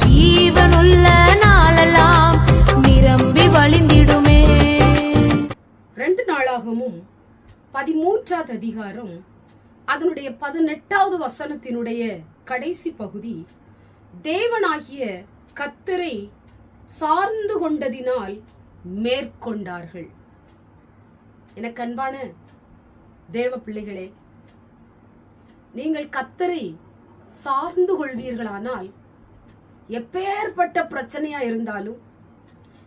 ஜீவனுள்ள நாளெல்லாம் நிரம்பி வழிந்திடுமே. ரெண்டு நாளாகவும் பதிமூன்றாவது அதிகாரம் அதனுடைய பதினெட்டாவது வசனத்தினுடைய கடைசி பகுதி தேவனாகிய கத்தரை சார்ந்து கொண்டதினால் மேற்கொண்டார்கள். எனக்கு அன்பான தேவ பிள்ளைகளே நீங்கள் கத்தரை சார்ந்து கொள்வீர்களானால் எப்பேற்பட்ட பிரச்சனையா இருந்தாலும்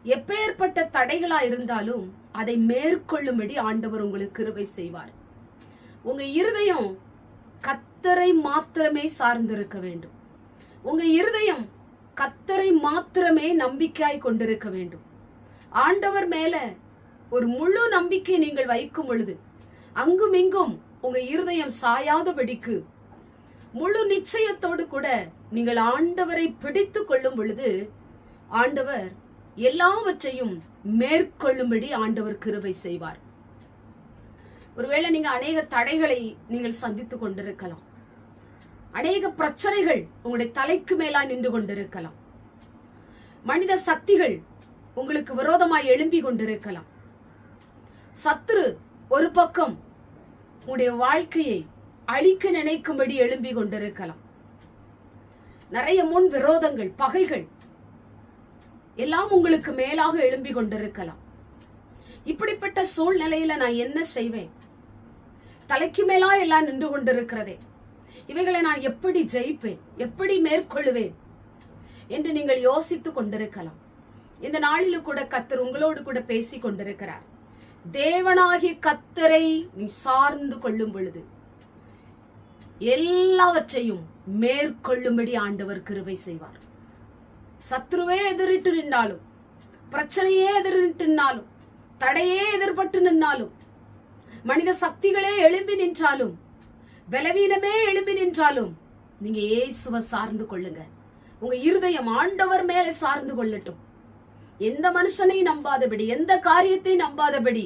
எப்பேற்பட்ட தடைகளா இருந்தாலும் அதை மேற்கொள்ளும்படி ஆண்டவர் உங்களுக்கு கிருபை செய்வார். உங்க இருதயம் கத்தரை மாத்திரமே சார்ந்திருக்க வேண்டும். உங்க இருதயம் கத்தரை மாத்திரமே நம்பிக்கையாய் கொண்டிருக்க வேண்டும். ஆண்டவர் மேல ஒரு முழு நம்பிக்கை நீங்கள் வைக்கும் பொழுது அங்கும் இங்கும் உங்க இருதயம் சாயாதபடிக்கு முழு நிச்சயத்தோடு கூட நீங்கள் ஆண்டவரை பிடித்து கொள்ளும் பொழுது ஆண்டவர் எல்லாவற்றையும் மேற்கொள்ளும்படி ஆண்டவர் கிருவை செய்வார். ஒருவேளை நீங்க அநேக தடைகளை நீங்கள் சந்தித்துக் கொண்டிருக்கலாம். அநேக பிரச்சனைகள் உங்களுடைய தலைக்கு மேலா நின்று கொண்டிருக்கலாம். மனித சக்திகள் உங்களுக்கு விரோதமாய் எழும்பி கொண்டிருக்கலாம். சத்துரு ஒரு பக்கம் உங்களுடைய வாழ்க்கையை அழிக்க நினைக்கும்படி எழும்பி கொண்டிருக்கலாம். நிறைய முன் விரோதங்கள் பகைகள் எல்லாம் உங்களுக்கு மேலாக எழும்பி கொண்டிருக்கலாம். இப்படிப்பட்ட சூழ்நிலையில நான் என்ன செய்வேன்? தலைக்கு மேலா எல்லாம் நின்று கொண்டிருக்கிறதே. இவைகளை நான் எப்படி ஜெயிப்பேன்? எப்படி மேற்கொள்வேன்? என்று நீங்கள் யோசித்துக் கொண்டிருக்கலாம். இந்த நாளிலும் கூட கத்தர் உங்களோடு கூட பேசி கொண்டிருக்கிறார். தேவனாகிய கத்தரை நீ சார்ந்து கொள்ளும் பொழுது. எல்லாவற்றையும் மேற்கொள்ளும்படி ஆண்டவர் கிருபை செய்வார். சத்ருவே எதிரிட்டு நின்றாலும் பிரச்சனையே எதிரிட்டு நின்றாலும் தடையே எதிர்பட்டு நின்றாலும் மனித சக்திகளே எழும்பி நின்றாலும் பலவீனமே எழும்பி நின்றாலும் நீங்க இயேசுவை சார்ந்து கொள்ளுங்க. உங்க இருதயம் ஆண்டவர் மேலே சார்ந்து கொள்ளட்டும். எந்த மனுஷனையும் நம்பாதபடி எந்த காரியத்தை நம்பாதபடி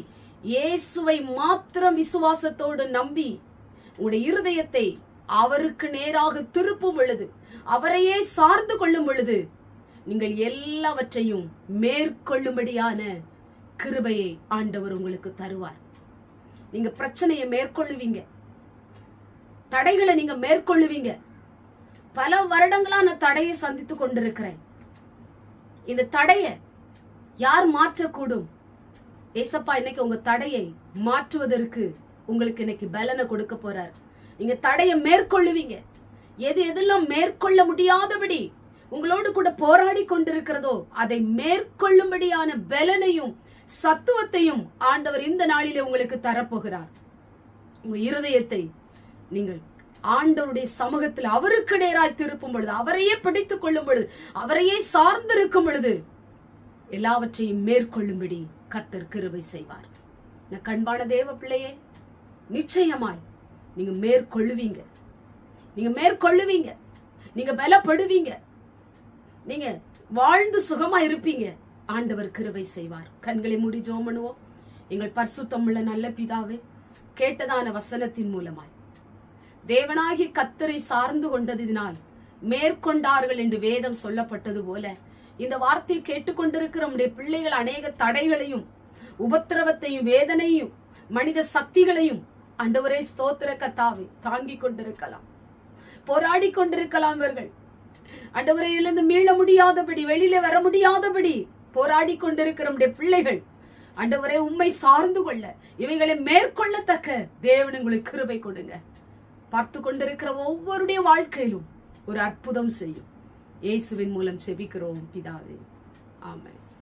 இயேசுவை மாத்திரம் விசுவாசத்தோடு நம்பி உங்களுடைய இருதயத்தை அவருக்கு நேராக திருப்பும் பொழுது அவரையே சார்ந்து கொள்ளும் பொழுது நீங்கள் எல்லாவற்றையும் மேற்கொள்ளும்படியான கிருபையை ஆண்டவர் உங்களுக்கு தருவார். நீங்க பிரச்சனையை மேற்கொள்ளுவீங்க. தடைகளை நீங்க மேற்கொள்ளுவீங்க. பல வருடங்களா நான் தடையை சந்தித்து கொண்டிருக்கிறேன். இந்த தடைய யார் மாற்றக்கூடும்? ஏசப்பா இன்னைக்கு உங்க தடையை மாற்றுவதற்கு உங்களுக்கு இன்னைக்கு பலனை கொடுக்க போறார். நீங்க தடையை மேற்கொள்ளுவீங்க. எது எதெல்லாம் மேற்கொள்ள முடியாதபடி உங்களோடு கூட போராடி கொண்டிருக்கிறதோ அதை மேற்கொள்ளும்படியான பலனையும் சத்துவத்தையும் ஆண்டவர் இந்த நாளிலே உங்களுக்கு தரப்போகிறார். உங்க இருதயத்தை நீங்கள் ஆண்டவருடைய சமூகத்தில் அவருக்கு நேராய் திருப்பும் பொழுது அவரையே பிடித்துக் கொள்ளும் பொழுது அவரையே சார்ந்திருக்கும் பொழுது எல்லாவற்றையும் மேற்கொள்ளும்படி கத்தர் கிருவை செய்வார். நான் கண்பான தேவ பிள்ளையே நிச்சயமாய் நீங்க மேற்கொள்ளுவீங்க. நீங்க மேற்கொள்ளுவீங்க. நீங்க பலப்படுவீங்க. நீங்க வாழ்ந்து சுகமா இருப்பீங்க. ஆண்டவர் கிருவை செய்வார். கண்களை மூடி ஜோம் பண்ணுவோம். எங்கள் உள்ள நல்ல பிதாவே கேட்டதான வசனத்தின் மூலமாய். தேவனாகி கத்தரை சார்ந்து கொண்டதினால் மேற்கொண்டார்கள் என்று வேதம் சொல்லப்பட்டது போல இந்த வார்த்தையை கேட்டுக்கொண்டிருக்கிற நம்முடைய பிள்ளைகள் அநேக தடைகளையும் உபத்திரவத்தையும் வேதனையும் மனித சக்திகளையும் அண்டவரே ஸ்தோத்திர கத்தாவை தாங்கி கொண்டிருக்கலாம். போராடி கொண்டிருக்கலாம் இவர்கள். அண்டவரையிலிருந்து மீள முடியாதபடி வெளியில வர முடியாதபடி போராடி கொண்டிருக்கிற நம்முடைய பிள்ளைகள். அண்டவரே உண்மை சார்ந்து கொள்ள இவைகளை மேற்கொள்ளத்தக்க தேவன் உங்களுக்கு கிருபை கொடுங்க. பார்த்து கொண்டிருக்கிற ஒவ்வொருடைய வாழ்க்கையிலும் ஒரு அற்புதம் செய்யும். இயேசுவின் மூலம் செபிக்கிறோம் பிதாவே. ஆமாம்